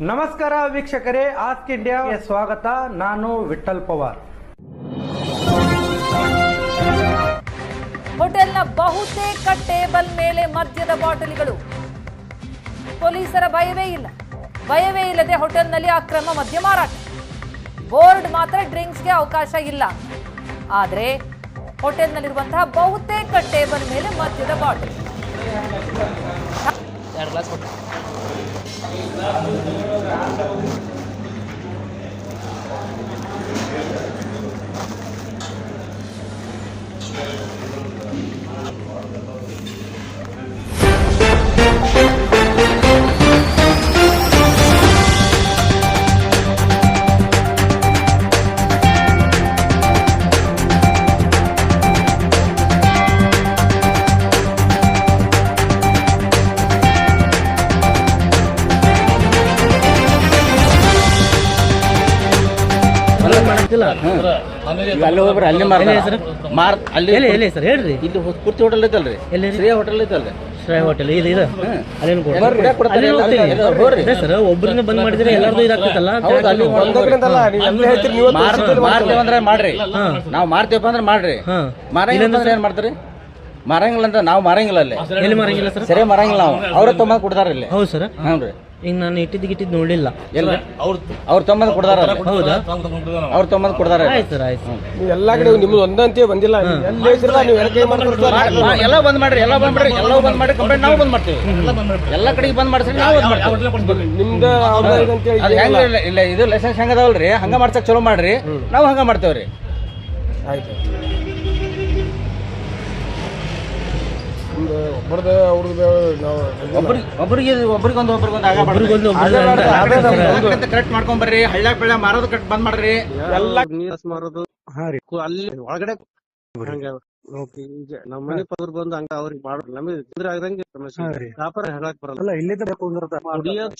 ನಮಸ್ಕಾರ ವೀಕ್ಷಕರೇ ಆಸ್ಕ್ ಇಂಡಿಯಾಗೆ ಸ್ವಾಗತ. ನಾನು ವಿಠಲ್ ಪವಾರ್. ಹೋಟೆಲ್ನ ಬಹುತೇಕ ಟೇಬಲ್ ಮೇಲೆ ಮದ್ಯದ ಬಾಟಲಿಗಳು. ಪೊಲೀಸರ ಭಯವೇ ಇಲ್ಲ. ಭಯವೇ ಇಲ್ಲದೆ ಹೋಟೆಲ್ನಲ್ಲಿ ಅಕ್ರಮ ಮದ್ಯ ಮಾರಾಟ. ಬೋರ್ಡ್ ಮಾತ್ರ ಡ್ರಿಂಕ್ಸ್ಗೆ ಅವಕಾಶ ಇಲ್ಲ. ಆದರೆ ಹೋಟೆಲ್ನಲ್ಲಿರುವಂತಹ ಬಹುತೇಕ ಟೇಬಲ್ ಮೇಲೆ ಮದ್ಯದ ಬಾಟಲಿ. ಎರಡು ಗ್ಲಾಸ್ ಕೊಟ್ಟು ಅಲ್ಲಿ ಹೋಗ್ರಿ ಅಲ್ಲಿ ಮಾರ್ ಅಲ್ಲಿ ಎಲ್ಲಿ ಎಲ್ಲಿ ಸರ್? ಹೇಳ್ರಿ. ಇಲ್ಲಿ ಕುರ್ತಿ ಹೋಟೆಲ್ ಐತಲ್ರಿ. ಎಲ್ಲಿ ರೀ? ಶ್ರೇಯ ಹೋಟೆಲ್ ಐತಲ್ರಿ. ಶ್ರೇಯ ಹೋಟೆಲ್ ಇದು ಇದು ಅಲ್ಲೇನು ಕೊಡ್ತಾರೆ, ಸರ್ ಒಬ್ಬರನ್ನ ಬಂದ್ ಮಾಡಿದ್ರೆ ಎಲ್ಲಾರ್ದು ಇದಾಗ್ತೈತಲ್ಲ? ಹೌದು, ಅಲ್ಲಿ ಮಾರ್- ಮಾರ್ತೀವಿ ಅಂದ್ರೆ ಮಾಡ್ರಿ. ನಾವು ಮಾರ್ತೀವಪ್ಪ ಅಂದ್ರೆ ಮಾಡ್ರಿ. ಹಾ. ಮಾರಂಗಿಲ್ಲ ಅಂದ್ರೆ ಏನ್ ಮಾಡ್ತೀರಿ? ಮಾರಂಗಿಲ್ಲ ಅಂತ ನಾವು ಮಾರಂಗಿಲ್ಲ ಅಲ್ಲಿ. ಎಲ್ಲಿ ಮಾರಂಗಿಲ್ಲ ಸರ್? ಸರಿ ಮಾರಂಗಿಲ್ಲ ನಾವು. ಅವ್ರ ತಮ್ಮ ಕೊಡ್ತಾರ ಇಲ್ಲಿ. ಹೌದು ಸರ್. ಹ್ಞೂ ಈಗ ನಾನು ಇಟ್ಟಿದ್ದು ಗಿಟ್ಟಿದ್ದು ನೋಡಿಲ್ಲ ಎಲ್ಲ ಅವ್ರ ಅವ್ರು ಕೊಡ್ತಾರ ಕೊಡ್ದಾರ ಹೌದಾ? ಅವ್ರ. ತಮ್ಮದ ಕೊಡ್ತಾರ ಅಲ್ಲಿ. ಆಯ್ತು ಸರ್ ಆಯ್ತು. ಎಲ್ಲಾ ಕಡೆ ನಿಮ್ದು ಒಂದಂತೆ ಬಂದಿಲ್ಲ. ಎಲ್ಲಿ ಬಂದ್ ಮಾಡ್ರಿ ಎಲ್ಲ ಬಂದ್ ಮಾಡ್ರಿ ಎಲ್ಲ ಬಂದ್ ಮಾಡಿ ಕಂಪ್ಲೇಂಟ್ ನಾವು ಬಂದ್ ಮಾಡ್ತೀವಿ. ಎಲ್ಲ ಕಡೆಗೆ ಬಂದ್ ಮಾಡ್ತೀವಿ ನಾವು ಬಂದ್ ಮಾಡ್ತೀವಿ. ನಿಮ್ದು ಇಲ್ಲ ಇದು ಲೈಸೆನ್ಸ್ ಹೆಂಗದವಲ್ರಿ ಹಂಗ ಮಾಡ್ಸಕ್ ಚಲೋ ಮಾಡ್ರಿ. ನಾವು ಹಂಗ ಮಾಡ್ತೇವ್ರಿ. ಆಯ್ತು. ಅವ್ರದ್ದು ನಾವು ಒಬ್ರಿಗೆ ಒಬ್ರಿಗೆ ಒಬ್ರಿಗೊಂದು ಒಬ್ರಿಗೊಂದು ಆಗ ಒಬ್ರಿಗೊಂದು ಒಬ್ರಿಗೆ ಕರೆಕ್ಟ್ ಮಾಡ್ಕೊಂಡ್ ಬರ್ರಿ ಹಳ್ಳ ಬೆಳ್ಳ ಮಾರೋದು ಕಟ್ ಬಂದ್ ಮಾಡ್ರಿ. ಎಲ್ಲ ಮಾರೋದು. ಅಲ್ಲಿ ಒಳಗಡೆ ಹಂಗ ನಮ್ಮ ಮನೆ ಪದ್ರ ಬಂದು ಹಂಗ ಅವ್ರಿಗೆ ಮಾಡ್ರಿ ನಮಗೆ ಇದ್ರ ಆಗಂಗೆ ವ್ಯಾಪಾರ ಹೇಳಕ್ ಬರಲ್ಲ.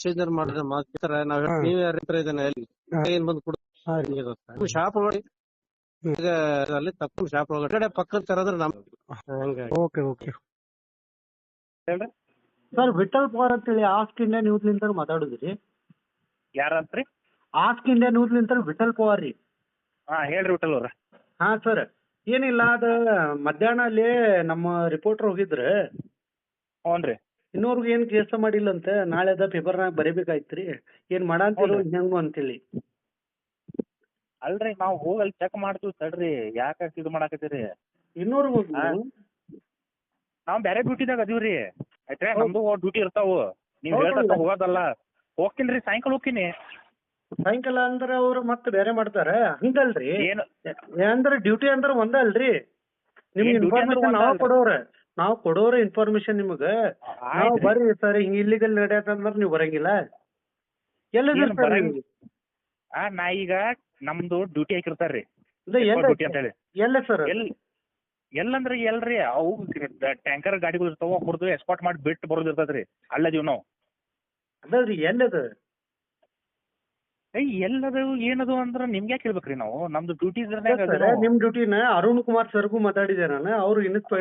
ಚೇಂಜರ್ ಮಾಡಿದ್ರೆ ಮಾತ್ರ ನಾವ್ ನೀವ್ ಯಾರ ಹತ್ರ ಇದ್ದಾನೆ ಅಲ್ಲಿ? ಏನ್ ಬಂದು ಕುಡ ಶಾಪ್ ಈಗ ಅಲ್ಲಿ ತಪ್ಪು ಶಾಪ್ ಒಳಗಡೆ ಪಕ್ಕದ ನಮ್ ಹಂಗ okay okay. Sir Vithal Pawar ಅಂತೇಳಿ ಆಸ್ಕ್ ಇಂಡಿಯಾ ನ್ಯೂಸ್ ಲಿಂತ ಮಾತಾಡುದ್ರಿ. ಯಾರಂತ್ರಿ? ಆಸ್ಕ್ ಇಂಡಿಯಾ ನ್ಯೂಸ್ ಲಿಂತ ವಿಠಲ್ ಪವಾರ್ ರೀ. ಹಾ ಹೇಳ್ರಿ ವಿಠಲ್ ಅವ್ರ. ಹಾ ಸರ್. ಏನಿಲ್ಲ ಅದ ಮಧ್ಯಾಹ್ನ ಅಲ್ಲಿ ನಮ್ಮ ರಿಪೋರ್ಟರ್ ಹೋಗಿದ್ರ. ಹ್ಞೂನ್ರಿ ಇನ್ನೋರ್ಗು ಏನ್ ಕೆಲಸ ಮಾಡಿಲ್ಲ ಅಂತ ನಾಳೆ ಅದ ಪೇಪರ್ನಾಗ ಬರೀಬೇಕಾಯ್ತ್ರಿ. ಏನ್ ಮಾಡಂತಿರೋ ಹೆಂಗು ಅಂತೇಳಿ. ಅಲ್ರಿ ನಾವ್ ಹೋಗಲ್ ಅಲ್ಲಿ ಚೆಕ್ ಮಾಡ್ತೀವಿ ತಡ್ರಿ ಯಾಕ ಇದು ಮಾಡಾಕತ್ತೀರಿ? ಇನ್ನೋರ್ಗು ನಾವ್ ಬ್ಯಾರೆ ಡ್ಯೂಟಿದಾಗ ಅದೀವ್ರಿ ಆಯ್ತಾ ನಮ್ದು ಡ್ಯೂಟಿ ಇರ್ತಾವ. ನೀವ್ ಹೇಳ್ತಾ ಹೋಗೋದಲ್ಲ. ಹೋಗ್ತೀನ್ರಿ ಸಾಯಂಕಾಲ ಹೋಗ್ತೀನಿ. ಸಾಯಂಕಾಲ ಅಂದ್ರ ಅವ್ರು ಮತ್ತೆ ಬೇರೆ ಮಾಡ್ತಾರ. ಹಂಗಲ್ರಿ. ಏನು? ಅಂದ್ರ ಡ್ಯೂಟಿ ಅಂದ್ರ ಒಂದ ಅಲ್ರಿ. ನಿಮ್ಗೆ ಅಂದ್ರ ಇನ್ಫಾರ್ಮೇಶನ್ ನಾವ್ ಕೊಡೋರ್ ನಾವ್ ಕೊಡೋರ ಇನ್ಫಾರ್ಮೇಶನ್ ನಿಮಗ. ನಾವ್ ಬರ್ರಿ ಸರ್ ಹಿಂಗ ಇಲ್ಲಿಗಲ್ ನಡೆಯತ್ತಂದ್ರ ನೀವ್ ಬರಂಗಿಲ್ಲ. ಎಲ್ಲಿ? ಆ ನಾ ಈಗ ನಮ್ದು ಡ್ಯೂಟಿ ಹಾಕಿರ್ತಾರ್ರಿ. ಇಲ್ಲ ಎಲ್ಲ ಎಲ್ಲ ಸರ್? ಎಲ್ ಎಲ್ಲಂದ್ರ ಎಲ್ರಿ ಅವು ಟ್ಯಾಂಕರ್ ಗಾಡಿಗಳು ಇರ್ತಾವ ಹುಡ್ದು ಎಸ್ಪಾಟ್ ಮಾಡಿ ಬಿಟ್ಟು ಬರೋದ್ ಇರ್ತದ್ರಿ ಅಲ್ಲದೀವ್ ನಾವು ಅದಲ್ರಿ ಎಲ್ಲದ? ಏಯ್ ಎಲ್ಲದು ಏನದು ಅಂದ್ರ ನಿಮ್ಗೆ ಯಾಕೆ ಹೇಳ್ಬೇಕ್ರಿ ನಾವು? ನಮ್ದು ಡ್ಯೂಟಿ ನಿಮ್ ಡ್ಯೂಟಿನ ಅರುಣ್ ಕುಮಾರ್ ಸರ್ಗೂ ಮಾತಾಡಿದೆ ನಾನು ಅವ್ರು ಇನ್ಸ್ಪೆಕ್ಟರ್